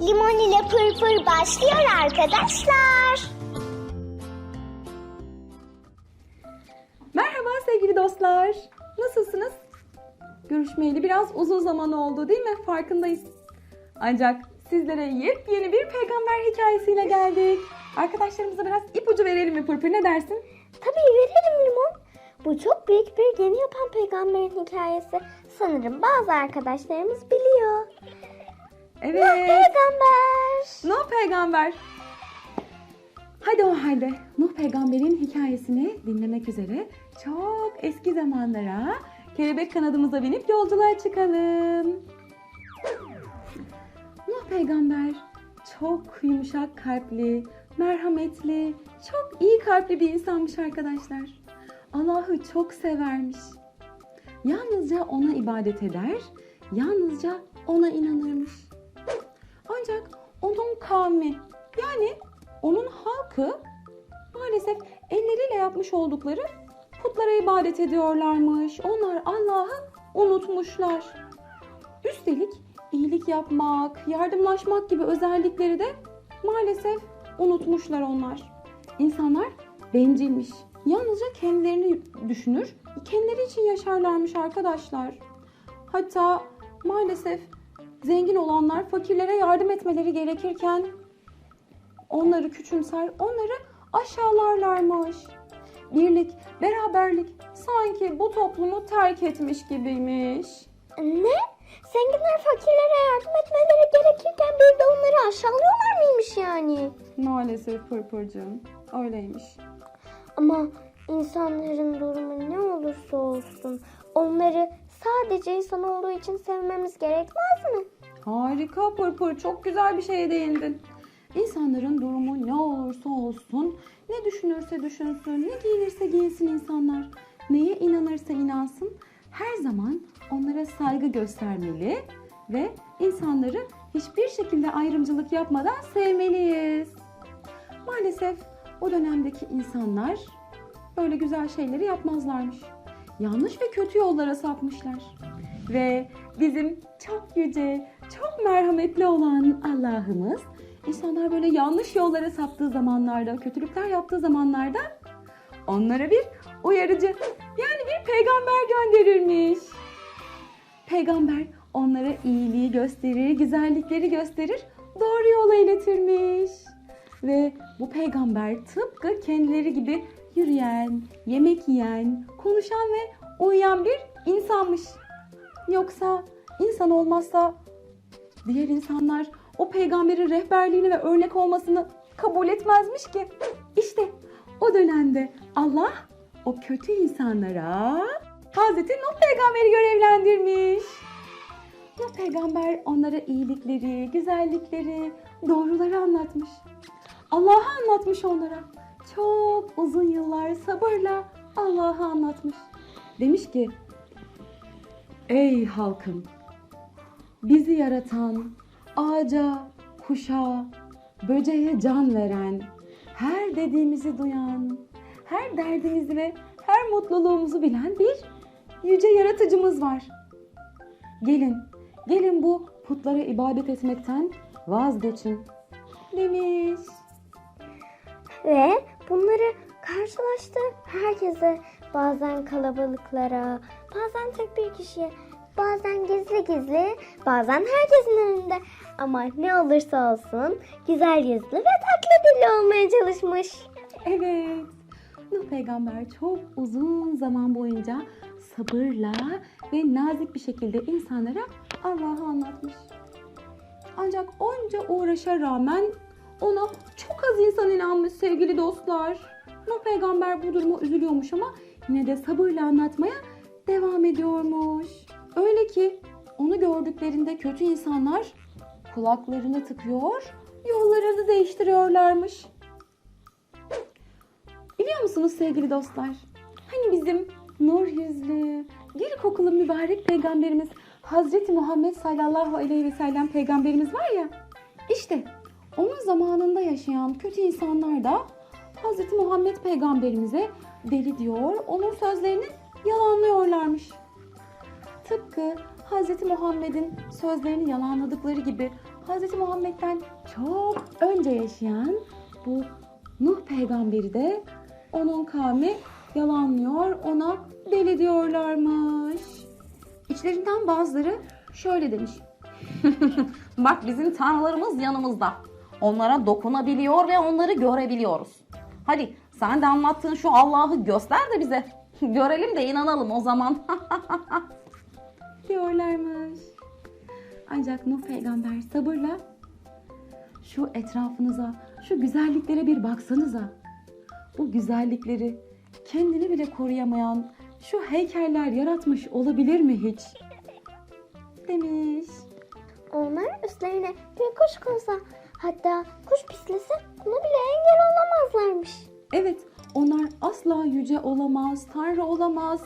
Limon ile pırpır başlıyor arkadaşlar. Merhaba sevgili dostlar. Nasılsınız? Görüşmeyeli biraz uzun zaman oldu değil mi? Farkındayız. Ancak sizlere yepyeni bir peygamber hikayesiyle geldik. Arkadaşlarımıza biraz ipucu verelim mi Pırpır ne dersin? Tabii verelim Limon. Bu çok büyük bir gemi yapan peygamberin hikayesi. Sanırım bazı arkadaşlarımız biliyor. Evet. Peygamber. Nuh peygamber. Hadi o halde Nuh peygamberin hikayesini dinlemek üzere çok eski zamanlara kelebek kanadımıza binip yolculuğa çıkalım. Nuh peygamber çok yumuşak kalpli, merhametli, çok iyi kalpli bir insanmış arkadaşlar. Allah'ı çok severmiş. Yalnızca ona ibadet eder, yalnızca ona inanırmış. Ancak onun kavmi yani onun halkı maalesef elleriyle yapmış oldukları putlara ibadet ediyorlarmış. Onlar Allah'ı unutmuşlar. Üstelik iyilik yapmak, yardımlaşmak gibi özellikleri de maalesef unutmuşlar onlar. İnsanlar bencilmiş. Yalnızca kendilerini düşünür, kendileri için yaşarlarmış arkadaşlar. Hatta maalesef zengin olanlar fakirlere yardım etmeleri gerekirken onları küçümser, onları aşağılarlarmış. Birlik, beraberlik sanki bu toplumu terk etmiş gibiymiş. Ne? Zenginler fakirlere yardım etmeleri gerekirken bir de onları aşağılıyorlar mıymış yani? Maalesef Pırpırcığım öyleymiş. Ama insanların durumu ne olursa olsun onları sadece insan olduğu için sevmemiz gerekmez mi? Harika Pırpır çok güzel bir şeye değindin. İnsanların durumu ne olursa olsun, ne düşünürse düşünsün, ne giyinirse giyinsin insanlar, neye inanırsa inansın, her zaman onlara saygı göstermeli ve insanları hiçbir şekilde ayrımcılık yapmadan sevmeliyiz. Maalesef o dönemdeki insanlar böyle güzel şeyleri yapmazlarmış. Yanlış ve kötü yollara sapmışlar. Ve bizim çok yüce, çok merhametli olan Allah'ımız insanlar böyle yanlış yollara saptığı zamanlarda, kötülükler yaptığı zamanlarda onlara bir uyarıcı yani bir peygamber gönderirmiş. Peygamber onlara iyiliği gösterir, güzellikleri gösterir, doğru yola iletirmiş. Ve bu peygamber tıpkı kendileri gibi yürüyen, yemek yiyen, konuşan ve uyuyan bir insanmış. Yoksa insan olmazsa diğer insanlar o peygamberin rehberliğini ve örnek olmasını kabul etmezmiş ki. İşte o dönemde Allah o kötü insanlara Hazreti Nuh peygamberi görevlendirmiş. Nuh peygamber onlara iyilikleri, güzellikleri, doğruları anlatmış. Allah'ı anlatmış onlara. Çok uzun yıllar sabırla Allah'ı anlatmış. Demiş ki, Ey halkım! Bizi yaratan, ağaca, kuşa, böceğe can veren, her dediğimizi duyan, her derdimizi ve her mutluluğumuzu bilen bir yüce yaratıcımız var. Gelin, gelin bu putlara ibadet etmekten vazgeçin demiş. Ve bunları karşılaştı herkese bazen kalabalıklara, bazen tek bir kişiye, bazen gizli gizli, bazen herkesin önünde. Ama ne olursa olsun güzel yüzlü ve tatlı dilli olmaya çalışmış. Evet. Nuh peygamber çok uzun zaman boyunca sabırla ve nazik bir şekilde insanlara Allah'ı anlatmış. Ancak onca uğraşa rağmen ona çok az inanmış sevgili dostlar. Nuh peygamber bu duruma üzülüyormuş ama yine de sabırla anlatmaya devam ediyormuş. Öyle ki onu gördüklerinde kötü insanlar kulaklarını tıkıyor, yollarını değiştiriyorlarmış. Biliyor musunuz sevgili dostlar? Hani bizim nur yüzlü, gül kokulu mübarek peygamberimiz Hazreti Muhammed sallallahu aleyhi ve sellem peygamberimiz var ya. İşte onun zamanında yaşayan kötü insanlar da Hazreti Muhammed peygamberimize deli diyor, onun sözlerini yalanlıyorlarmış. Tıpkı Hz. Muhammed'in sözlerini yalanladıkları gibi Hz. Muhammed'den çok önce yaşayan bu Nuh peygamberi de onun kavmi yalanlıyor, ona deli diyorlarmış. İçlerinden bazıları şöyle demiş. Bak bizim tanrılarımız yanımızda. Onlara dokunabiliyor ve onları görebiliyoruz. Hadi sen de anlattığın şu Allah'ı göster de bize. Görelim de inanalım o zaman. diyorlarmış. Ancak Nuh peygamber sabırla şu etrafınıza, şu güzelliklere bir baksanıza. Bu güzellikleri kendini bile koruyamayan şu heykeller yaratmış olabilir mi hiç? Demiş. Onlar üstlerine bir kuş konsa hatta kuş pislese buna bile engel olamazlarmış. Evet, onlar asla yüce olamaz, tanrı olamaz.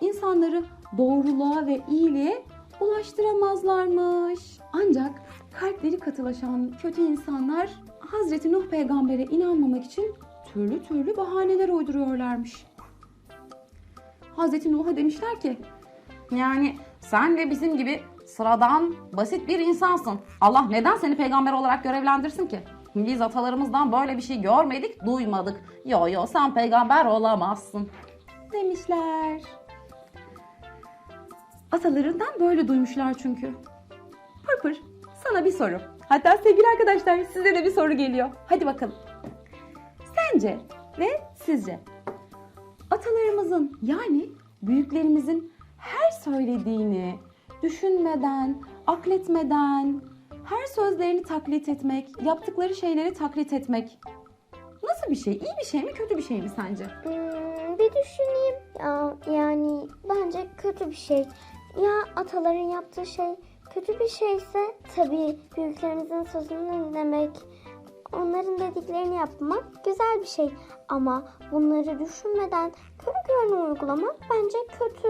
İnsanları doğruluğa ve iyiliğe ulaştıramazlarmış. Ancak kalpleri katılaşan kötü insanlar Hazreti Nuh peygambere inanmamak için türlü türlü bahaneler uyduruyorlarmış. Hazreti Nuh'a demişler ki yani sen de bizim gibi sıradan basit bir insansın. Allah neden seni peygamber olarak görevlendirsin ki? Biz atalarımızdan böyle bir şey görmedik, duymadık. Yo yo sen peygamber olamazsın. Demişler. Atalarından böyle duymuşlar çünkü. Pırpır sana bir soru. Hatta sevgili arkadaşlar size de bir soru geliyor. Hadi bakalım. Sence ve sizce atalarımızın yani büyüklerimizin her söylediğini düşünmeden, akletmeden, her sözlerini taklit etmek, yaptıkları şeyleri taklit etmek nasıl bir şey? İyi bir şey mi, kötü bir şey mi sence? Hmm, bir düşüneyim. Ya, yani bence kötü bir şey. Ya ataların yaptığı şey kötü bir şeyse tabii büyüklerimizin sözünü dinlemek, onların dediklerini yapmak güzel bir şey. Ama bunları düşünmeden körü körüne uygulamak bence kötü.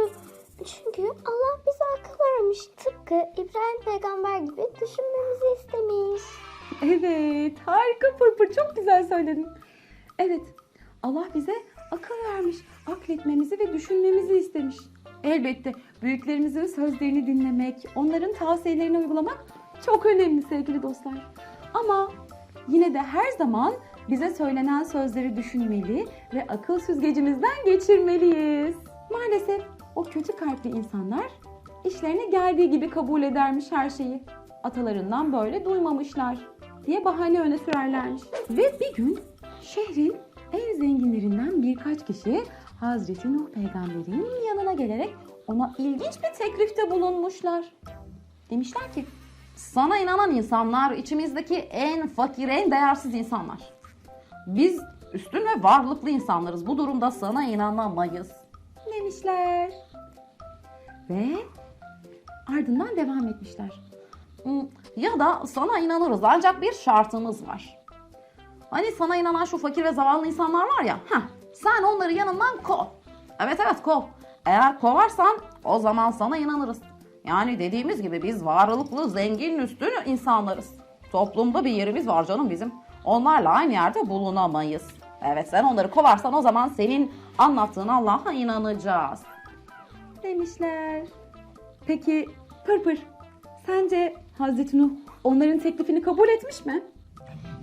Çünkü Allah bize akıl vermiş. Tıpkı İbrahim peygamber gibi düşünmemizi istemiş. Evet, harika Pırpır. Çok güzel söyledin. Evet, Allah bize akıl vermiş. Akletmemizi ve düşünmemizi istemiş. Elbette büyüklerimizin sözlerini dinlemek, onların tavsiyelerini uygulamak çok önemli sevgili dostlar. Ama yine de her zaman bize söylenen sözleri düşünmeli ve akıl süzgecimizden geçirmeliyiz. Maalesef o kötü kalpli insanlar işlerine geldiği gibi kabul edermiş her şeyi. Atalarından böyle duymamışlar diye bahane öne sürerlermiş. Ve bir gün şehrin en zenginlerinden birkaç kişi Hazreti Nuh peygamberin yanına gelerek ona ilginç bir teklifte bulunmuşlar. Demişler ki sana inanan insanlar içimizdeki en fakir, en değersiz insanlar. Biz üstün ve varlıklı insanlarız. Bu durumda sana inanamayız. Demişler. Ve ardından devam etmişler. Hmm, Ya da sana inanırız ancak bir şartımız var. Hani sana inanan şu fakir ve zavallı insanlar var ya. Heh, sen onları yanından kov. Evet evet kov. Eğer kovarsan o zaman sana inanırız. Yani dediğimiz gibi biz varlıklı, zengin, üstün insanlarız. Toplumda bir yerimiz var canım bizim. Onlarla aynı yerde bulunamayız. Evet sen onları kovarsan o zaman senin anlattığın Allah'a inanacağız. Demişler. Peki Pırpır sence Hazreti Nuh onların teklifini kabul etmiş mi?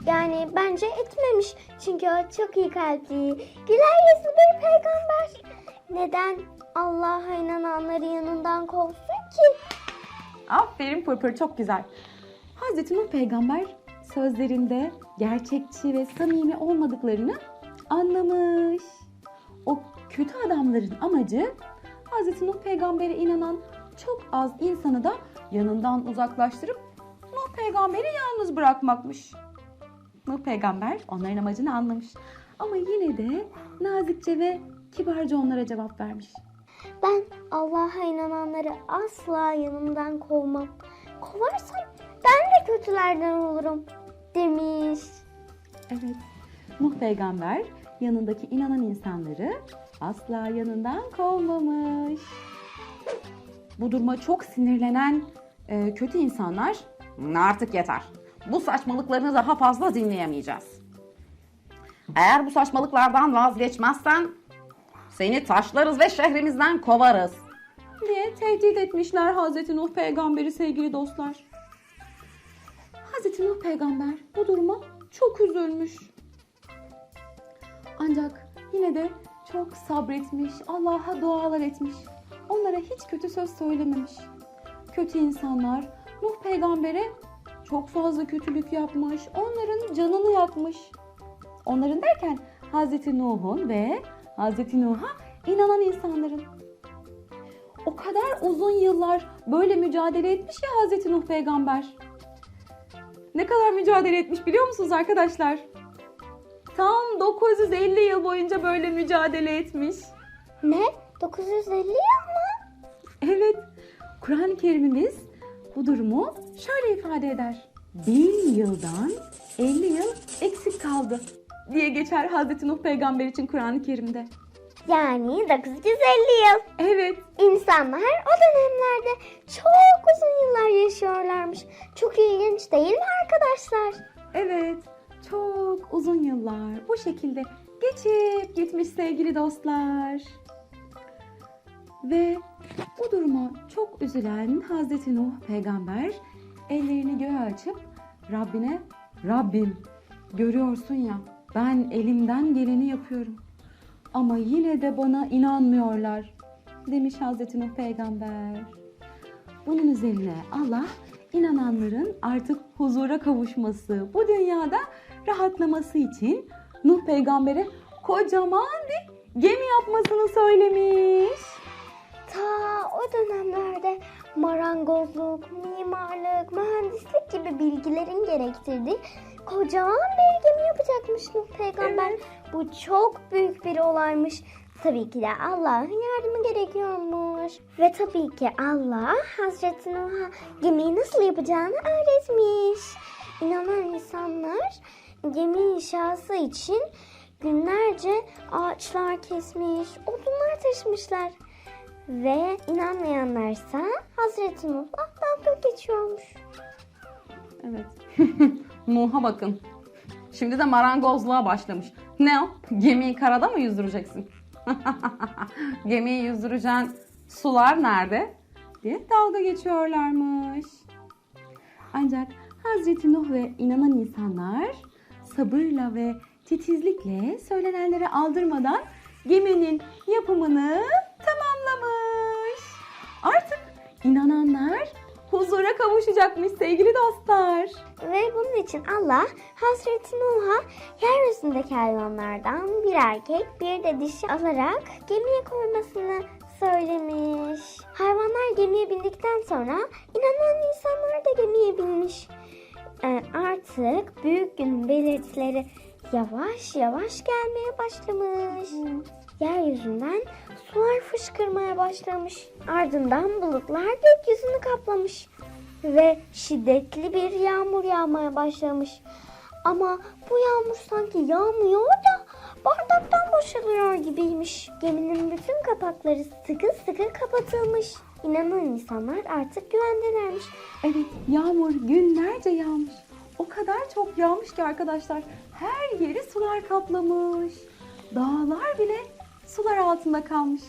Yani bence etmemiş. Çünkü o çok iyi kalpli, güler yüzlü bir peygamber. Neden Allah'a inananları yanından kovsun ki? Aferin Pırpır çok güzel. Hazreti Nuh peygamber sözlerinde gerçekçi ve samimi olmadıklarını anlamış. O kötü adamların amacı Hazreti Nuh peygambere inanan çok az insanı da yanından uzaklaştırıp Nuh peygamberi yalnız bırakmakmış. Nuh peygamber onların amacını anlamış. Ama yine de nazikçe ve kibarca onlara cevap vermiş. Ben Allah'a inananları asla yanımdan kovmam. Kovarsam ben de kötülerden olurum demiş. Evet. Nuh peygamber yanındaki inanan insanları asla yanından kovmamış. Bu duruma çok sinirlenen e, kötü insanlar artık yeter. Bu saçmalıklarını daha fazla dinleyemeyeceğiz. Eğer bu saçmalıklardan vazgeçmezsen seni taşlarız ve şehrimizden kovarız diye tehdit etmişler Hazreti Nuh peygamberi sevgili dostlar. Hazreti Nuh peygamber bu duruma çok üzülmüş. Ancak yine de çok sabretmiş, Allah'a dualar etmiş. Onlara hiç kötü söz söylememiş. Kötü insanlar Nuh peygambere çok fazla kötülük yapmış, onların canını yakmış. Onların derken Hazreti Nuh'un ve Hazreti Nuh'a inanan insanların. O kadar uzun yıllar böyle mücadele etmiş ya Hazreti Nuh peygamber. Ne kadar mücadele etmiş biliyor musunuz arkadaşlar? Tam 950 yıl boyunca böyle mücadele etmiş. Ne? 950 yıl mı? Evet, Kur'an-ı Kerim'imiz bu durumu şöyle ifade eder. Bin yıldan 50 yıl eksik kaldı diye geçer Hazreti Nuh peygamber için Kur'an-ı Kerim'de. Yani 950 yıl. Evet, İnsanlar o dönemlerde çok uzun yıllar yaşıyorlarmış. Çok ilginç değil mi arkadaşlar? evet. Çok uzun yıllar bu şekilde geçip gitmiş sevgili dostlar. Ve bu duruma çok üzülen Hazreti Nuh peygamber ellerini göğe açıp Rabbine Rabbim görüyorsun ya ben elimden geleni yapıyorum. Ama yine de bana inanmıyorlar demiş Hazreti Nuh peygamber. Bunun üzerine Allah inananların artık huzura kavuşması, bu dünyada rahatlaması için Nuh peygambere kocaman bir gemi yapmasını söylemiş. Ta o dönemlerde marangozluk, mimarlık, mühendislik gibi bilgilerin gerektirdiği kocaman bir gemi yapacakmış Nuh peygamber. Bu çok büyük bir olaymış. Tabii ki de Allah'ın yardımı gerekiyormuş. Ve tabii ki Allah Hazreti Nuh'a gemiyi nasıl yapacağını öğretmiş. İnanan insanlar gemi inşası için günlerce ağaçlar kesmiş, odunlar taşımışlar. Ve inanmayanlarsa Hazreti Nuh'la dalga geçiyormuş. Evet. Nuh'a bakın. Şimdi de marangozluğa başlamış. Ne o? Gemiyi karada mı yüzdüreceksin? Gemiyi yüzdüreceğin sular nerede? diye dalga geçiyorlarmış. Ancak Hazreti Nuh ve inanan insanlar sabırla ve titizlikle söylenenlere aldırmadan geminin yapımını. Artık inananlar huzura kavuşacakmış sevgili dostlar. Ve bunun için Allah Hazreti Nuh'a yeryüzündeki hayvanlardan bir erkek bir de dişi alarak gemiye koymasını söylemiş. Hayvanlar gemiye bindikten sonra inanan insanlar da gemiye binmiş. Ee, artık büyük günün belirtileri yavaş yavaş gelmeye başlamış. Yeryüzünden sular fışkırmaya başlamış. Ardından bulutlar gökyüzünü kaplamış ve şiddetli bir yağmur yağmaya başlamış. Ama bu yağmur sanki yağmıyor da bardaktan boşalıyor gibiymiş. Geminin bütün kapakları sıkı sıkı kapatılmış. İnanan insanlar artık güvendelermiş. Evet yağmur günlerce yağmış. O kadar çok yağmış ki arkadaşlar her yeri sular kaplamış. Dağlar bile sular altında kalmış.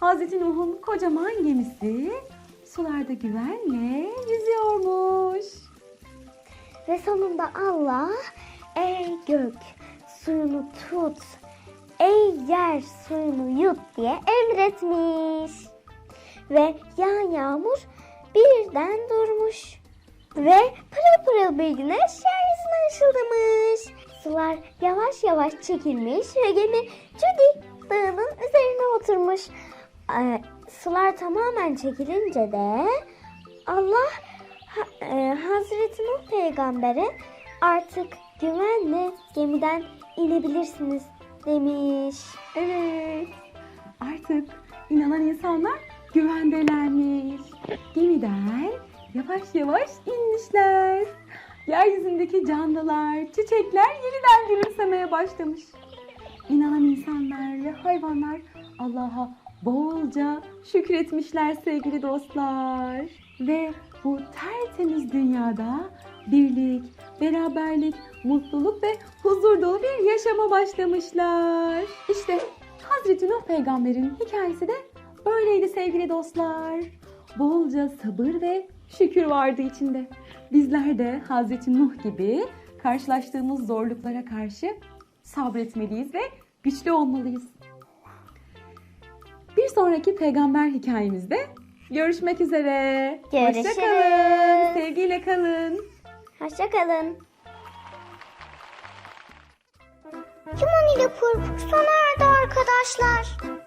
Hazreti Nuh'un kocaman gemisi sularda güvenle yüzüyormuş. Ve sonunda Allah ey gök suyunu tut, ey yer suyunu yut diye emretmiş. Ve yağan yağmur birden durmuş. Ve pırıl pırıl bir güneş yeryüzüne ışıldamış. Sular yavaş yavaş çekilmiş ve gemi Judy dağının üzerine oturmuş. Ee, sular tamamen çekilince de Allah e, Hazreti Nuh peygambere artık güvenle gemiden inebilirsiniz demiş. Evet artık inanan insanlar güvendelermiş. Gemiden yavaş yavaş inmişler. Yeryüzündeki canlılar, çiçekler yeniden gülümsemeye başlamış. İnanan insanlar ve hayvanlar Allah'a bolca şükretmişler sevgili dostlar. Ve bu tertemiz dünyada birlik, beraberlik, mutluluk ve huzur dolu bir yaşama başlamışlar. İşte Hazreti Nuh peygamberin hikayesi de böyleydi sevgili dostlar. Bolca sabır ve şükür vardı içinde. Bizler de Hazreti Nuh gibi karşılaştığımız zorluklara karşı sabretmeliyiz ve güçlü olmalıyız. Bir sonraki peygamber hikayemizde görüşmek üzere. Görüşürüz. Hoşça kalın. Sevgiyle kalın. Hoşçakalın. Limon ile pırpır sona erdi arkadaşlar.